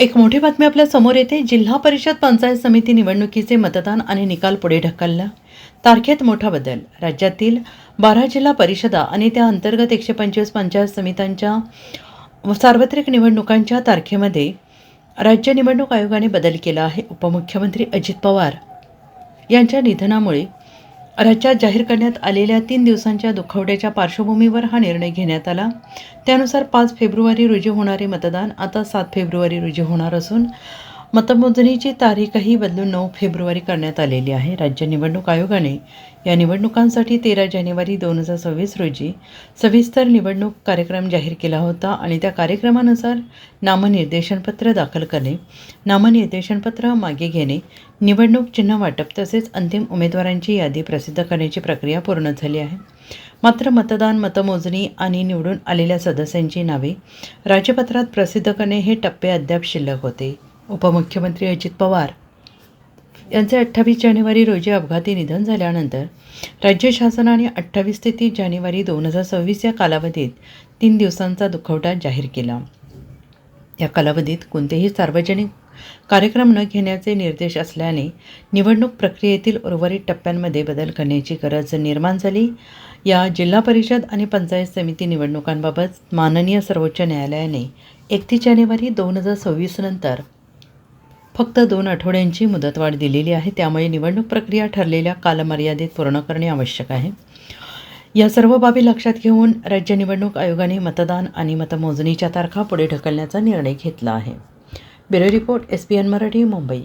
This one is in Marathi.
एक मोठी बातमी आपल्यासमोर येते. जिल्हा परिषद पंचायत समिती निवडणुकीचे मतदान आणि निकाल पुढे ढकलला. तारखेत मोठा बदल. राज्यातील बारा जिल्हा परिषदा आणि त्या अंतर्गत एकशे पंचवीस पंचायत समित्यांच्या सार्वत्रिक निवडणुकांच्या तारखेमध्ये राज्य निवडणूक आयोगाने बदल केला आहे. उपमुख्यमंत्री अजित पवार यांच्या निधनामुळे राज्यात जाहीर करण्यात आलेल्या तीन दिवसांच्या दुखवट्याच्या पार्श्वभूमीवर हा निर्णय घेण्यात आला. त्यानुसार पाच फेब्रुवारी रोजी होणारे मतदान आता सात फेब्रुवारी रोजी होणार असून मतमोजणीची तारीखही बदलून नऊ फेब्रुवारी करण्यात आलेली आहे. राज्य निवडणूक आयोगाने या निवडणुकांसाठी तेरा जानेवारी दोन हजार सव्वीस रोजी सविस्तर निवडणूक कार्यक्रम जाहीर केला होता आणि त्या कार्यक्रमानुसार नामनिर्देशनपत्र दाखल करणे नामनिर्देशनपत्र मागे घेणे निवडणूक चिन्ह वाटप तसेच अंतिम उमेदवारांची यादी प्रसिद्ध करण्याची प्रक्रिया पूर्ण झाली आहे. मात्र मतदान मतमोजणी आणि निवडून आलेल्या सदस्यांची नावे राजपत्रात प्रसिद्ध करणे हे टप्पे अद्याप शिल्लक होते. उपमुख्यमंत्री अजित पवार यांचे अठ्ठावीस जानेवारी रोजी अपघाती निधन झाल्यानंतर राज्य शासनाने अठ्ठावीस ते तीस जानेवारी दोन हजार सव्वीस या कालावधीत तीन दिवसांचा दुखवटा जाहीर केला. या कालावधीत कोणतेही सार्वजनिक कार्यक्रम न घेण्याचे निर्देश असल्याने निवडणूक प्रक्रियेतील उर्वरित टप्प्यांमध्ये बदल करण्याची गरज निर्माण झाली. या जिल्हा परिषद आणि पंचायत समिती निवडणुकांबाबत माननीय सर्वोच्च न्यायालयाने एकतीस जानेवारी दोन हजार सव्वीस नंतर फक्त दोन आठवड्यांची मुदतवाढ दिलेली आहे. त्यामुळे निवडणूक प्रक्रिया ठरलेल्या कालमर्यादेत पूर्ण करणे आवश्यक आहे. या सर्व बाबी लक्षात घेऊन राज्य निवडणूक आयोगाने मतदान आणि मतमोजणीच्या तारखा पुढे ढकलण्याचा निर्णय घेतला आहे. Bureau report S P N Marathi Mumbai.